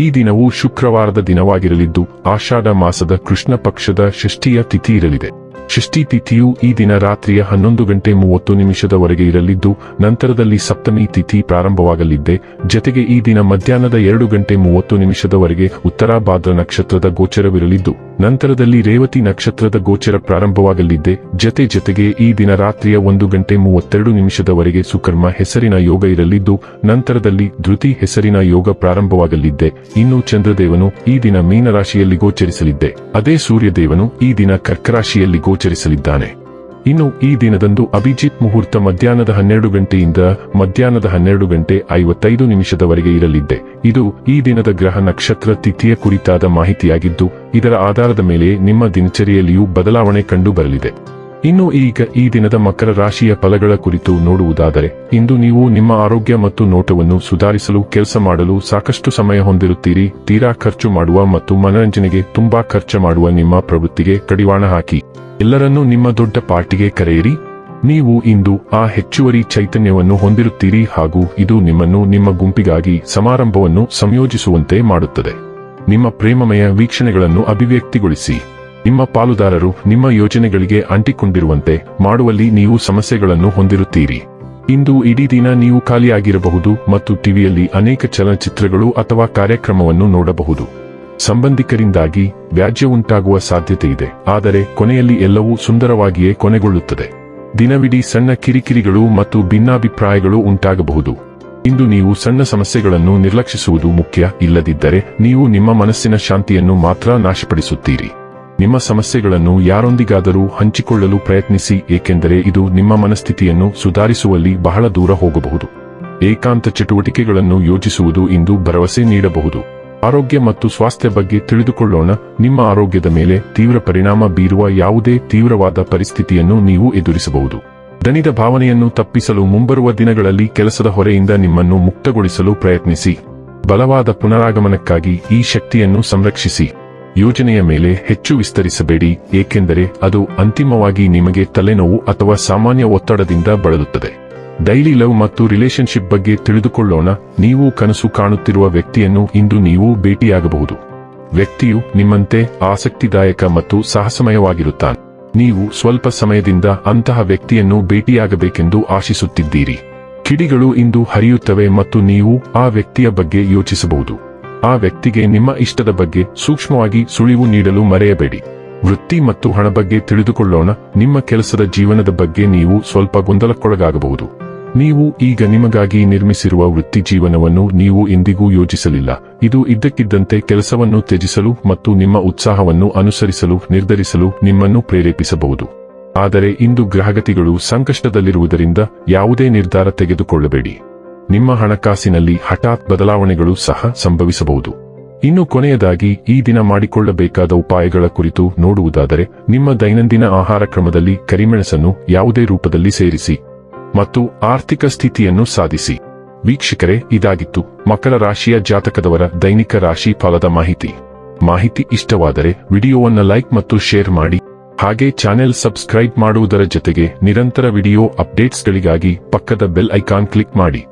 ಈ ದಿನವು ಶುಕ್ರವಾರದ ದಿನವಾಗಿರಲಿದ್ದು ಆಷಾಢ ಮಾಸದ ಕೃಷ್ಣ ಪಕ್ಷದ ಷಷ್ಠಿಯ ತಿಥಿ ಇರಲಿದೆ. ಷಷ್ಠಿ ತಿಥಿಯು ಈ ದಿನ ರಾತ್ರಿಯ ಹನ್ನೊಂದು ಗಂಟೆ ಮೂವತ್ತು ನಿಮಿಷದವರೆಗೆ ಇರಲಿದ್ದು, ನಂತರದಲ್ಲಿ ಸಪ್ತಮಿ ತಿಥಿ ಪ್ರಾರಂಭವಾಗಲಿದ್ದೆ. ಜತೆಗೆ ಈ ದಿನ ಮಧ್ಯಾಹ್ನದ ಎರಡು ಗಂಟೆ ಮೂವತ್ತು ನಿಮಿಷದವರೆಗೆ ಉತ್ತರ ಭಾದ್ರ ನಕ್ಷತ್ರದ ಗೋಚರವಿರಲಿದ್ದು, ನಂತರದಲ್ಲಿ ರೇವತಿ ನಕ್ಷತ್ರದ ಗೋಚರ ಪ್ರಾರಂಭವಾಗಲಿದ್ದೆ. ಜತೆ ಜತೆಗೆ ಈ ದಿನ ರಾತ್ರಿಯ ಒಂದು ಗಂಟೆ ಮೂವತ್ತೆರಡು ನಿಮಿಷದವರೆಗೆ ಸುಕರ್ಮ ಹೆಸರಿನ ಯೋಗ ಇರಲಿದ್ದು, ನಂತರದಲ್ಲಿ ಧೃತಿ ಹೆಸರಿನ ಯೋಗ ಪ್ರಾರಂಭವಾಗಲಿದ್ದೆ. ಇನ್ನು ಚಂದ್ರದೇವನು ಈ ದಿನ ಮೀನರಾಶಿಯಲ್ಲಿ ಗೋಚರಿಸಲಿದ್ದೆ. ಅದೇ ಸೂರ್ಯದೇವನು ಈ ದಿನ ಕರ್ಕರಾಶಿಯಲ್ಲಿ ಗೋಚರಿಸಲಿದ್ದಾನೆ. ಇನ್ನು ಈ ದಿನದಂದು ಅಭಿಜಿತ್ ಮುಹೂರ್ತ ಮಧ್ಯಾಹ್ನದ ಹನ್ನೆರಡು ಗಂಟೆಯಿಂದ ಮಧ್ಯಾಹ್ನದ ಹನ್ನೆರಡು ಗಂಟೆ ಐವತ್ತೈದು ನಿಮಿಷದವರೆಗೆ ಇರಲಿದ್ದೆ. ಇದು ಈ ದಿನದ ಗ್ರಹ ನಕ್ಷತ್ರ ತಿಥಿಯ ಕುರಿತಾದ ಮಾಹಿತಿಯಾಗಿದ್ದು, ಇದರ ಆಧಾರದ ಮೇಲೆ ನಿಮ್ಮ ದಿನಚರಿಯಲ್ಲಿಯೂ ಬದಲಾವಣೆ ಕಂಡು ಬರಲಿದೆ ಇನ್ನು ಈಗ ಈ ದಿನದ ಮಕರ ರಾಶಿಯ ಫಲಗಳ ಕುರಿತು ನೋಡುವುದಾದರೆ, ಇಂದು ನೀವು ನಿಮ್ಮ ಆರೋಗ್ಯ ಮತ್ತು ನೋಟವನ್ನು ಸುಧಾರಿಸಲು ಕೆಲಸ ಮಾಡಲು ಸಾಕಷ್ಟು ಸಮಯ ಹೊಂದಿರುತ್ತೀರಿ. ತೀರಾ ಖರ್ಚು ಮಾಡುವ ಮತ್ತು ಮನರಂಜನೆಗೆ ತುಂಬಾ ಖರ್ಚು ಮಾಡುವ ನಿಮ್ಮ ಪ್ರವೃತ್ತಿಗೆ ಕಡಿವಾಣ ಹಾಕಿ. ಎಲ್ಲರನ್ನೂ ನಿಮ್ಮ ದೊಡ್ಡ ಪಾರ್ಟಿಗೆ ಕರೆಯಿರಿ. ನೀವು ಇಂದು ಆ ಹೆಚ್ಚುವರಿ ಚೈತನ್ಯವನ್ನು ಹೊಂದಿರುತ್ತೀರಿ ಹಾಗೂ ಇದು ನಿಮ್ಮನ್ನು ನಿಮ್ಮ ಗುಂಪಿಗಾಗಿ ಸಮಾರಂಭವನ್ನು ಸಂಯೋಜಿಸುವಂತೆ ಮಾಡುತ್ತದೆ. ನಿಮ್ಮ ಪ್ರೇಮಮಯ ವೀಕ್ಷಣೆಗಳನ್ನು ಅಭಿವ್ಯಕ್ತಿಗೊಳಿಸಿ. ನಿಮ್ಮ ಪಾಲುದಾರರು ನಿಮ್ಮ ಯೋಜನೆಗಳಿಗೆ ಅಂಟಿಕೊಂಡಿರುವಂತೆ ಮಾಡುವಲ್ಲಿ ನೀವು ಸಮಸ್ಯೆಗಳನ್ನು ಹೊಂದಿರುತ್ತೀರಿ. ಇಂದು ಇಡೀ ದಿನ ನೀವು ಖಾಲಿಯಾಗಿರಬಹುದು ಮತ್ತು ಟಿವಿಯಲ್ಲಿ ಅನೇಕ ಚಲನಚಿತ್ರಗಳು ಅಥವಾ ಕಾರ್ಯಕ್ರಮವನ್ನು ನೋಡಬಹುದು. ಸಂಬಂಧಿಕರಿಂದಾಗಿ ವ್ಯಾಜ್ಯ ಉಂಟಾಗುವ ಸಾಧ್ಯತೆ ಇದೆ ಆದರೆ ಕೊನೆಯಲ್ಲಿ ಎಲ್ಲವೂ ಸುಂದರವಾಗಿಯೇ ಕೊನೆಗೊಳ್ಳುತ್ತದೆ. ದಿನವಿಡೀ ಸಣ್ಣ ಕಿರಿಕಿರಿಗಳು ಮತ್ತು ಭಿನ್ನಾಭಿಪ್ರಾಯಗಳು ಉಂಟಾಗಬಹುದು. ಇಂದು ನೀವು ಸಣ್ಣ ಸಮಸ್ಯೆಗಳನ್ನು ನಿರ್ಲಕ್ಷಿಸುವುದು ಮುಖ್ಯ. ಇಲ್ಲದಿದ್ದರೆ ನೀವು ನಿಮ್ಮ ಮನಸ್ಸಿನ ಶಾಂತಿಯನ್ನು ಮಾತ್ರ ನಾಶಪಡಿಸುತ್ತೀರಿ. ನಿಮ್ಮ ಸಮಸ್ಯೆಗಳನ್ನು ಯಾರೊಂದಿಗಾದರೂ ಹಂಚಿಕೊಳ್ಳಲು ಪ್ರಯತ್ನಿಸಿ, ಏಕೆಂದರೆ ಇದು ನಿಮ್ಮ ಮನಸ್ಥಿತಿಯನ್ನು ಸುಧಾರಿಸುವಲ್ಲಿ ಬಹಳ ದೂರ ಹೋಗಬಹುದು. ಏಕಾಂತ ಚಟುವಟಿಕೆಗಳನ್ನು ಯೋಜಿಸುವುದು ಇಂದು ಭರವಸೆ ನೀಡಬಹುದು. ಆರೋಗ್ಯ ಮತ್ತು ಸ್ವಾಸ್ಥ್ಯ ಬಗ್ಗೆ ತಿಳಿದುಕೊಳ್ಳೋಣ. ನಿಮ್ಮ ಆರೋಗ್ಯದ ಮೇಲೆ ತೀವ್ರ ಪರಿಣಾಮ ಬೀರುವ ಯಾವುದೇ ತೀವ್ರವಾದ ಪರಿಸ್ಥಿತಿಯನ್ನು ನೀವು ಎದುರಿಸಬಹುದು. ದನಿದ ಭಾವನೆಯನ್ನು ತಪ್ಪಿಸಲು ಮುಂಬರುವ ದಿನಗಳಲ್ಲಿ ಕೆಲಸದ ಹೊರೆಯಿಂದ ನಿಮ್ಮನ್ನು ಮುಕ್ತಗೊಳಿಸಲು ಪ್ರಯತ್ನಿಸಿ. ಬಲವಾದ ಪುನರಾಗಮನಕ್ಕಾಗಿ ಈ ಶಕ್ತಿಯನ್ನು ಸಂರಕ್ಷಿಸಿ. ಯೋಜನೆಯ ಮೇಲೆ ಹೆಚ್ಚು ವಿಸ್ತರಿಸಬೇಡಿ, ಏಕೆಂದರೆ ಅದು ಅಂತಿಮವಾಗಿ ನಿಮಗೆ ತಲೆನೋವು ಅಥವಾ ಸಾಮಾನ್ಯ ಒತ್ತಡದಿಂದ ಬಳಲುತ್ತದೆ. ಡೈಲಿ ಲವ್ ಮತ್ತು ರಿಲೇಶನ್ಶಿಪ್ ಬಗ್ಗೆ ತಿಳಿದುಕೊಳ್ಳೋಣ, ನೀವು ಕನಸು ಕಾಣುತ್ತಿರುವ ವ್ಯಕ್ತಿಯನ್ನು ಇಂದು ನೀವು ಭೇಟಿಯಾಗಬಹುದು. ವ್ಯಕ್ತಿಯು ನಿಮ್ಮಂತೆ ಆಸಕ್ತಿದಾಯಕ ಮತ್ತು ಸಾಹಸಮಯವಾಗಿರುತ್ತಾನೆ. ನೀವು ಸ್ವಲ್ಪ ಸಮಯದಿಂದ ಅಂತಹ ವ್ಯಕ್ತಿಯನ್ನು ಭೇಟಿಯಾಗಬೇಕೆಂದು ಆಶಿಸುತ್ತಿದ್ದೀರಿ. ಕಿಡಿಗಳು ಇಂದು ಹರಿಯುತ್ತವೆ ಮತ್ತು ನೀವು ಆ ವ್ಯಕ್ತಿಯ ಬಗ್ಗೆ ಯೋಚಿಸಬಹುದು. ಆ ವ್ಯಕ್ತಿಗೆ ನಿಮ್ಮ ಇಷ್ಟದ ಬಗ್ಗೆ ಸೂಕ್ಷ್ಮವಾಗಿ ಸುಳಿವು ನೀಡಲು ಮರೆಯಬೇಡಿ. ವೃತ್ತಿ ಮತ್ತು ಹಣ ಬಗ್ಗೆ ತಿಳಿದುಕೊಳ್ಳೋಣ. ನಿಮ್ಮ ಕೆಲಸದ ಜೀವನದ ಬಗ್ಗೆ ನೀವು ಸ್ವಲ್ಪ ಗೊಂದಲಕ್ಕೊಳಗಾಗಬಹುದು. ನೀವು ಈಗ ನಿಮಗಾಗಿ ನಿರ್ಮಿಸಿರುವ ವೃತ್ತಿ ಜೀವನವನ್ನು ನೀವು ಎಂದಿಗೂ ಯೋಜಿಸಲಿಲ್ಲ ಇದು ಇದ್ದಕ್ಕಿದ್ದಂತೆ ಕೆಲಸವನ್ನು ತ್ಯಜಿಸಲು ಮತ್ತು ನಿಮ್ಮ ಉತ್ಸಾಹವನ್ನು ಅನುಸರಿಸಲು, ನಿರ್ಧರಿಸಲು ನಿಮ್ಮನ್ನು ಪ್ರೇರೇಪಿಸಬಹುದು. ಆದರೆ ಇಂದು ಗ್ರಹಗತಿಗಳು ಸಂಕಷ್ಟದಲ್ಲಿರುವುದರಿಂದ ಯಾವುದೇ ನಿರ್ಧಾರ ತೆಗೆದುಕೊಳ್ಳಬೇಡಿ. ನಿಮ್ಮ ಹಣಕಾಸಿನಲ್ಲಿ ಹಠಾತ್ ಬದಲಾವಣೆಗಳು ಸಹ ಸಂಭವಿಸಬಹುದು. ಇನ್ನು ಕೊನೆಯದಾಗಿ, ಈ ದಿನ ಮಾಡಿಕೊಳ್ಳಬೇಕಾದ ಉಪಾಯಗಳ ಕುರಿತು ನೋಡುವುದಾದರೆ, ನಿಮ್ಮ ದೈನಂದಿನ ಆಹಾರ ಕ್ರಮದಲ್ಲಿ ಕರಿಮೆಣಸನ್ನು ಯಾವುದೇ ರೂಪದಲ್ಲಿ ಸೇರಿಸಿ ಮತ್ತು ಆರ್ಥಿಕ ಸ್ಥಿತಿಯನ್ನು ಸಾಧಿಸಿ. ವೀಕ್ಷಕರೇ, ಇದಾಗಿತ್ತು ಮಕರ ರಾಶಿಯ ಜಾತಕದವರ ದೈನಿಕ ರಾಶಿ ಫಲದ ಮಾಹಿತಿ. ಮಾಹಿತಿ ಇಷ್ಟವಾದರೆ ವಿಡಿಯೋವನ್ನು ಲೈಕ್ ಮತ್ತು ಶೇರ್ ಮಾಡಿ. ಹಾಗೆ ಚಾನೆಲ್ ಸಬ್ಸ್ಕ್ರೈಬ್ ಮಾಡುವುದರ ಜೊತೆಗೆ ನಿರಂತರ ವಿಡಿಯೋ ಅಪ್ಡೇಟ್ಸ್ಗಳಿಗಾಗಿ ಪಕ್ಕದ ಬೆಲ್ ಐಕಾನ್ ಕ್ಲಿಕ್ ಮಾಡಿ.